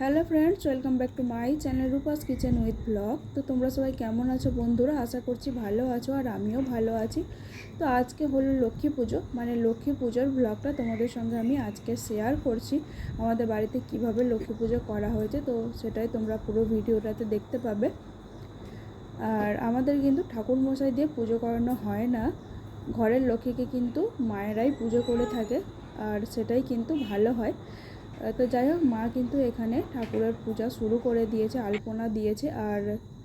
Hello friends, welcome back to my channel Rupa's kitchen with blog. তো তোমরা সবাই কেমন আছো বন্ধুরা? আশা করছি ভালো আছো আর আমিও ভালো আছি। তো আজকে হলো লক্ষ্মী পুজো। মানে লক্ষ্মী পুজোর ব্লগটা তোমাদের সঙ্গে আমি আজকে শেয়ার করছি। আমাদের বাড়িতে কীভাবে লক্ষ্মী পুজো করা হয়েছে, তো সেটাই তোমরা পুরো ভিডিওটাতে দেখতে পাবে। আর আমাদের কিন্তু ঠাকুর মশাই দিয়ে পুজো করানো হয় না। ঘরের লক্ষ্মীকে কিন্তু মায়েরাই পুজো করে থাকে, আর সেটাই কিন্তু ভালো হয়। তো যাই হোক, মা কিন্তু এখানে ঠাকুরের পূজা শুরু করে দিয়েছে, আলপনা দিয়েছে আর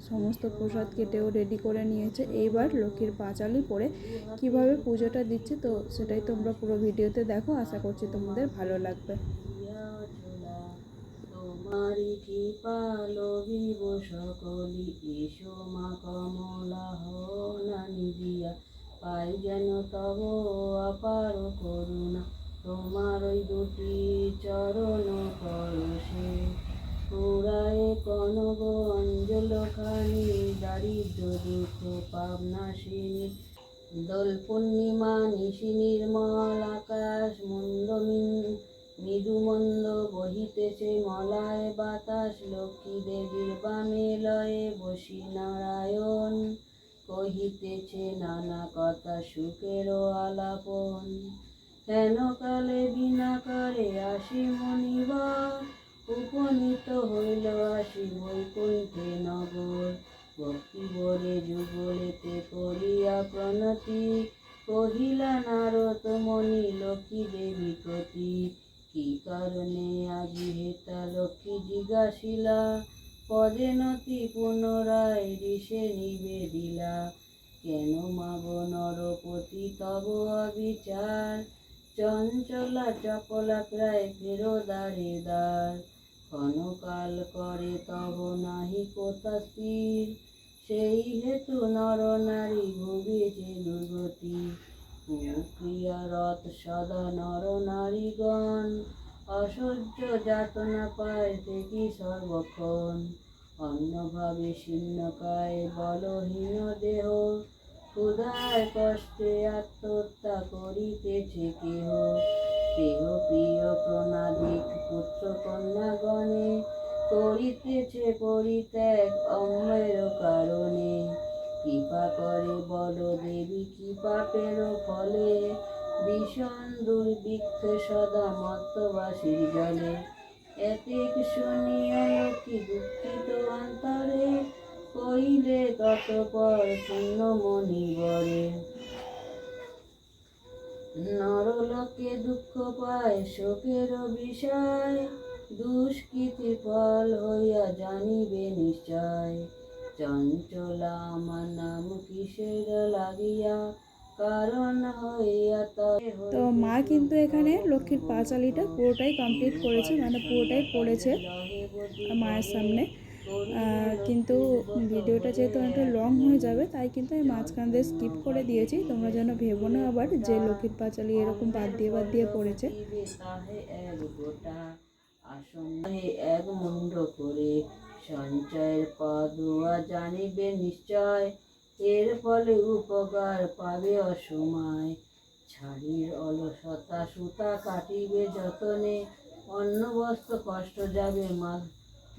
সমস্ত প্রসাদ কেটেও রেডি করে নিয়েছে। এইবার লক্ষ্মীর পাঁচালি পরে কীভাবে পুজোটা দিচ্ছে তো সেটাই তোমরা পুরো ভিডিওতে দেখো। আশা করছি তোমাদের ভালো লাগবে। কৃপা মৃদুমন্দ বহিতেছে মলায় বাতাস, লক্ষ্মী দেবীর বামে লয়ে বসি নারায়ণ। কহিতেছে, নানা কথা সুখেরও আলাপন। হেন কালে বিনা করে আসি মনিবার উপনীত হইল আসি বৈকুণ্ঠে নগর। ভক্তি বলে যুগলেতে করিয়া প্রণতি, কহিলা, নারদ মণি, লক্ষ্মী দেবী প্রতি কি কারণে আজি হেতা লক্ষ্মী জিজ্ঞাসিলা? পদে নতি পুনরায় ঋষে নিবেদিলা। কেন মাগ নরপতি তব অবিচার? চঞ্চলা চপলা প্রায় ফেরো দাঁড়ে দ্বার ক্ষণকাল করে তব নাহি কোথা স্থির? সেই হেতু নর নারী ভুগেছে দুর্গতি। ক্রিয়া রথ সদা নর নারীগণ, অসহ্য যাতনা পায় দেখি সর্বক্ষণ। অন্যভাবে শীর্ণকায় বলহীন দেহ ক্ষুধায় কষ্টে আত্মহত্যা করিতেছে কেহ। দেহ প্রিয় প্রণাদিক পুত্র কন্যাগণে, করিতেছে পরিত্যাগ অম্যের কারণে। কৃপা করে বল দেবী কি পাপের ফলে। ভীষণ দুর্ভিক্ষ সদা মত্তবাসীর জলে। এতেক শুনিয়া কি দুঃখিত অন্তরে কইলে ততপর পূর্ণ মণিবরে নরলোকে দুঃখ পায়, শোকের বিষয়। দুষ্কৃতি ফল হইয়া জানিবে নিশ্চয়। চঞ্চলা আমার নাম কিসের লাগিয়া? কারণ হইয়া তো মা কিন্তু এখানে লক্ষ্মীর পাঁচালিটা পুরোটাই কমপ্লিট করেছে মানে পুরোটাই পড়েছে মায়ের সামনে। কিন্তু ভিডিওটা যেহেতু অনেকটা লং হয়ে যাবে তাই কিন্তু আমি মাঝখান দিয়ে স্কিপ করে দিয়েছি। তোমরা যেন ভেবো না আবার যে লক্ষ্মীর পাঁচালি এরকম বাদ দিয়ে বাদ দিয়ে পড়েছে। এক মুন্ড করে সঞ্চয়ের পাদুয়া জানিবে নিশ্চয়, এর ফলে উপকার পাবে অসময়। ছাড়ির অলসতা সুতা কাটিবে যতনে, অন্ন বস্ত্র কষ্ট যাবে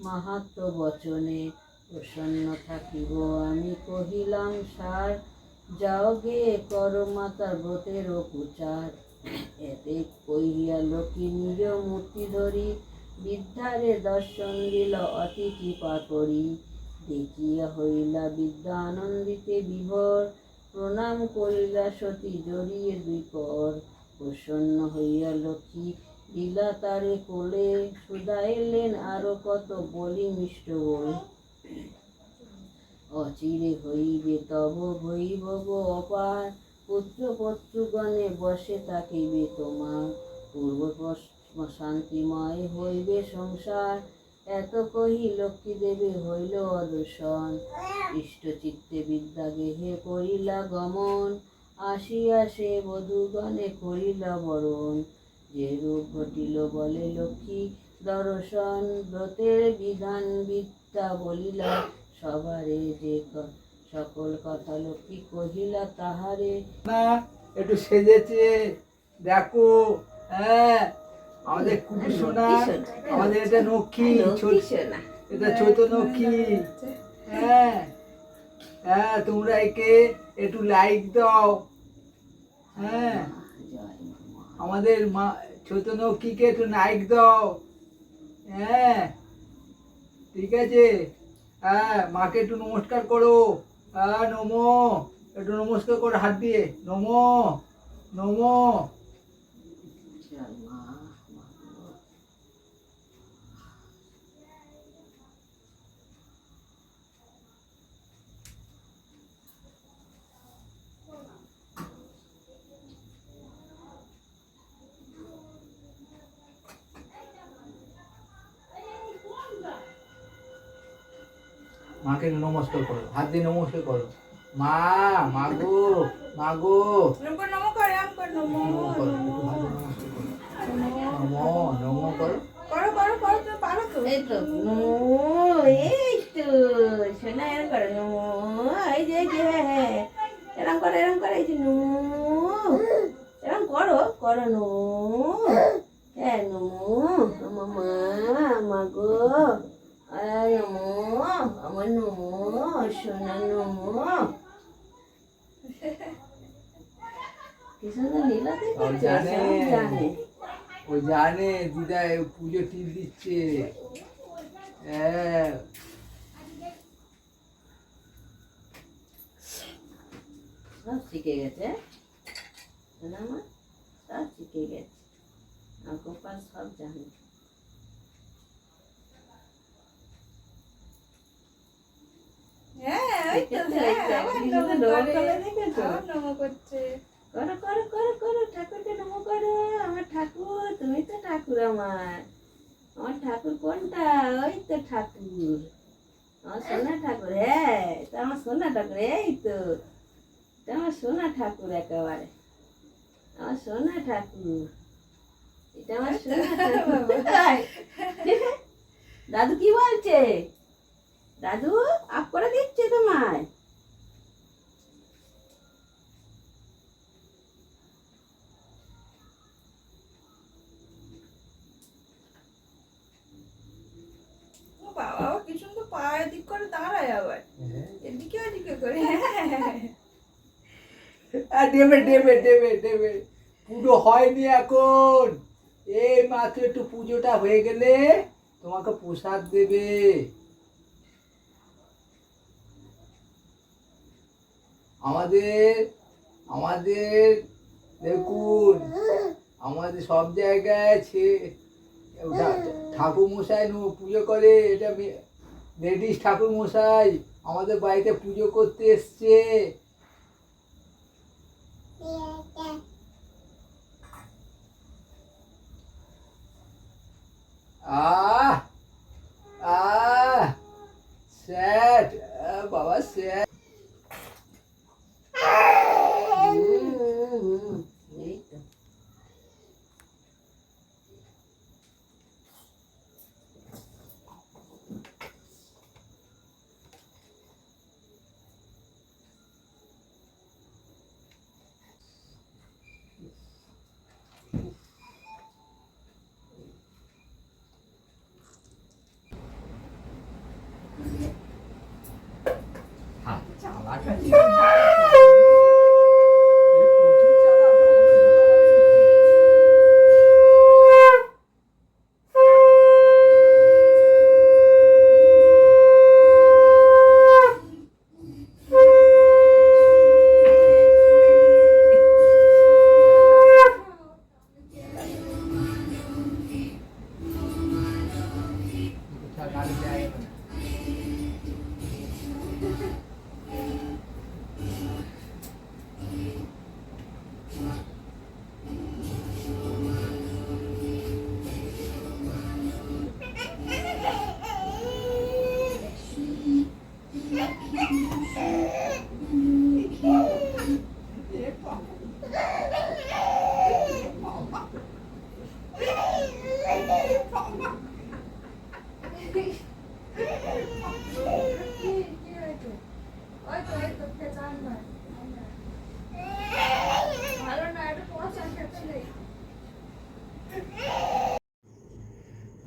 মাহাত্ম বচনে। প্রসন্ন থাকিব আমি কহিলাম, সার, যাও গে কর মাতার ব্রতের প্রচার এতে কহিয়া লোকে নিজ মূর্তি ধরি বিদ্যারে দর্শন দিল অতি কৃপা করি দেখিয়া হইলা বিদ্যা আনন্দিতে বিভোর। প্রণাম করিলা সতী জড়িয়ে দুই প্রসন্ন হইয়া লক্ষ্মী দিলা তারে কোলে সুদাইলেন আরও কত বলি মিষ্ট বল অচিরে হইবে তব হইব গো অপার। পুত্র পত্রগণে বসে থাকিবে তোমার। পূর্ব পশ্চিম শান্তিময় হইবে সংসার। এত কহি লক্ষ্মী দেবী হইল অদর্শন ইষ্ট চিত্তে বিদ্যা গেহে করিলা গমন। আসিয়া সে বধূগণে করিলা বরণ। যে রূপ ঘটিল বলে লক্ষ্মী, দর্শন ব্রতের বিধান বিদ্যা বলিলা, সবারে যে সকল কথা লক্ষ্মী কহিলা তাহারে। না, একটু সেজেছে, দেখো হ্যাঁ আমাদের কুকুর সোনা আমাদের এটা লক্ষ্মী এটা ছোট লক্ষ্মী হ্যাঁ হ্যাঁ তোমরা একে একটু লাইক দাও। হ্যাঁ আমাদের মা ছোট লক্ষ্মীকে একটু লাইক দাও। হ্যাঁ ঠিক আছে? হ্যাঁ মাকে একটু নমস্কার করো। হ্যাঁ নমো একটু নমস্কার করো হাত দিয়ে। নমো নমো জয় মা মা গো। মাকে নমস্কার করো হাত দিয়ে নমস্কার করো। মা মাগো মাগো। নমো করে নমো নমো করো করো নমো। নমো করো। করো করো করো তুমি পারো তো। এই তো নো এই তো সোনা এরম করে নো এই যে এই যে হ্যাঁ, হ্যাঁ এরম করে এরম করে এই যে নো এরম করো করো নো হ্যাঁ নো আমার মা মা গো আয় নমো আমার নমো সোনা নমো কি সুন্দর নীলা ও দেখেছ জানে। ও জানে দিদা পুজো টিপ দিচ্ছে। হ্যাঁ। সব শিখে গেছে। সব শিখে গেছে। আর গোপাল সব জানে। হ্যাঁ ওই তো হ্যাঁ নমো করছে। করো করো করো করো ঠাকুরকে নমো করো। আমার ঠাকুর তুমি তো ঠাকুর আমার। আমার ঠাকুর কোনটা? ওই তো ঠাকুর। আমার সোনা ঠাকুর হ্যাঁ এটা আমার সোনা ঠাকুর এই তো। আমার সোনা ঠাকুর একেবারে। আমার সোনা ঠাকুর। এটা আমার সোনা ঠাকুর। দাদু কি বলছে? দাদু আপ করে দিচ্ছে তোমায় ও বাবা ও কি সুন্দর পায়ের দিক দাঁড়ায় আবার এদিকে ওদিকে করে। পুজো হয়নি এখন। এই মাত্র একটু পুজোটা হয়ে গেলে তোমাকে প্রসাদ দেবে। আমাদের আমাদের, দেখুন, আমাদের সব জায়গায় ঠাকুর মশাই পুজো করে, এটা লেডিস ঠাকুর মশাই আমাদের বাড়িতে পুজো করতে এসছে। আহ আহ স্যাট বাবা স্যাট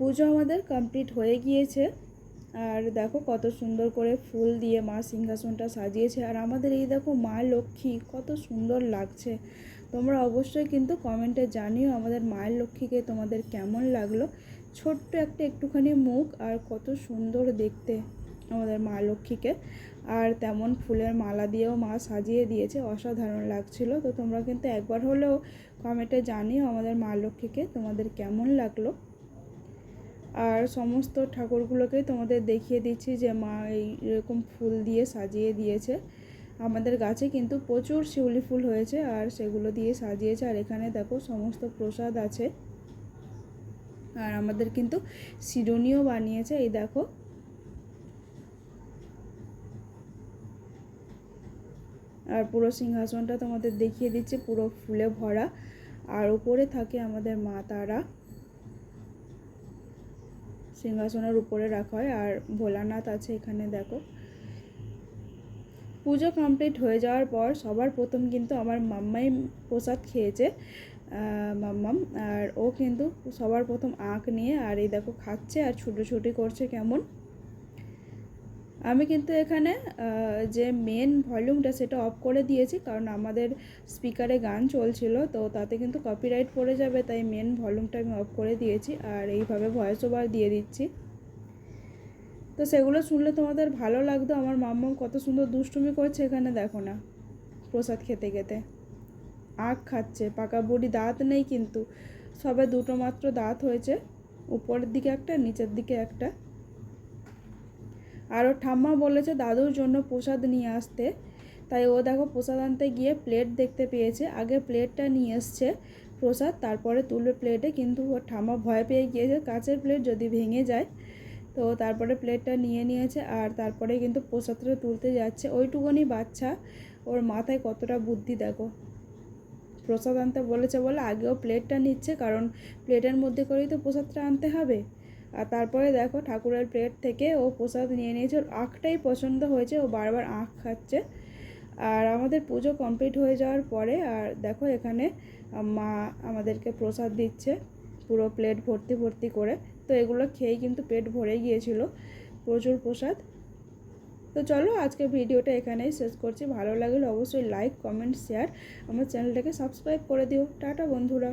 পুজো আমাদের কমপ্লিট হয়ে গিয়েছে। আর দেখো কত সুন্দর করে ফুল দিয়ে মা সিংহাসনটা সাজিয়েছে। আর আমাদের এই দেখো মা লক্ষ্মী, কত সুন্দর লাগছে। তোমরা অবশ্যই কিন্তু কমেন্টে জানিও আমাদের মায়ের লক্ষ্মীকে তোমাদের কেমন লাগল। ছোট্ট একটা একটুখানি মুখ আর কত সুন্দর দেখতে আমাদের মা লক্ষ্মীকে। আর তেমন ফুলের মালা দিয়েও মা সাজিয়ে দিয়েছে, অসাধারণ লাগছিল। তো তোমরা কিন্তু একবার হলেও কমেন্টে জানিও আমাদের মা লক্ষ্মীকে তোমাদের কেমন লাগল। আর সমস্ত ঠাকুরগুলোকেই তোমাদের দেখিয়ে দিচ্ছি যে মা এই এরকম ফুল দিয়ে সাজিয়ে দিয়েছে। আমাদের গাছে কিন্তু প্রচুর শিউলি ফুল হয়েছে আর সেগুলো দিয়ে সাজিয়েছে। আর এখানে দেখো সমস্ত প্রসাদ আছে। আর আমাদের কিন্তু শিরুনিও বানিয়েছে, এই দেখো। আর পুরো সিংহাসনটা তোমাদের দেখিয়ে দিচ্ছে, পুরো ফুলে ভরা। আর উপরে থাকে আমাদের মা তারা। সিংহাসনের উপরে রাখা হয়, আর ভোলানাথ আছে এখানে, দেখো। পুজো কমপ্লিট হয়ে যাওয়ার পর সবার প্রথম কিন্তু আমার মাম্মাই প্রসাদ খেয়েছে মাম্মাম। আর ও কিন্তু সবার প্রথম আঁক নিয়ে, আর এই দেখো, খাচ্ছে আর ছুটোছুটি করছে কেমন। আমি কিন্তু এখানে যে মেন ভলিউমটা সেটা অফ করে দিয়েছি, কারণ আমাদের স্পিকারে গান চলছিল, তো তাতে কিন্তু কপিরাইট পড়ে যাবে, তাই মেন ভলিউমটা আমি অফ করে দিয়েছি, আর এইভাবে ভয়েস ওভার দিয়ে দিচ্ছি। তো সেগুলো শুনলে তোমাদের ভালো লাগতো, আমার মাম্মা কত সুন্দর দুষ্টুমি করছে এখানে, দেখো না, প্রসাদ খেতে খেতে। আখ খাচ্ছে, পাকা বুড়ি দাঁত নেই কিন্তু, সবে দুটো মাত্র দাঁত হয়েছে, উপরের দিকে একটা, নিচের দিকে একটা। আর ঠাম্মা বলেছে দাদুর জন্য প্রসাদ নিয়ে আসতে। তাই ও দেখো প্রসাদ আনতে গিয়ে প্লেট দেখতে পেয়েছে। আগে প্লেটটা নিয়ে এসছে প্রসাদ, তারপরে তুলবে প্লেটে কিন্তু ওর ঠাম্মা ভয় পেয়ে গিয়েছে, কাঁচের প্লেট যদি ভেঙে যায়, তো তারপরে প্লেটটা নিয়ে নিয়েছে আর তারপরে কিন্তু প্রসাদটা তুলতে যাচ্ছে। ওইটুকুনি বাচ্চা, ওর মাথায় কতটা বুদ্ধি দেখো। প্রসাদ আনতে বলেছে বলে আগেও প্লেটটা নিচ্ছে, কারণ প্লেটের মধ্যে করেই তো প্রসাদটা আনতে হবে। আর তারপরে দেখো ঠাকুরের প্লেট থেকে ও প্রসাদ নিয়ে নিয়েছে। ওর আখটাই পছন্দ হয়েছে, ও বারবার আখ খাচ্ছে। আর আমাদের পুজো কমপ্লিট হয়ে যাওয়ার পরে, আর দেখো এখানে মা আমাদেরকে প্রসাদ দিচ্ছে পুরো প্লেট ভর্তি ভর্তি করে। তো এগুলো খেয়েই কিন্তু পেট ভরে গিয়েছিল প্রচুর প্রসাদ। তো চলো আজকে ভিডিওটা এখানেই শেষ করছি। ভালো লাগলে অবশ্যই লাইক কমেন্ট শেয়ার আমার চ্যানেলটাকে সাবস্ক্রাইব করে দিও। টাটা বন্ধুরা।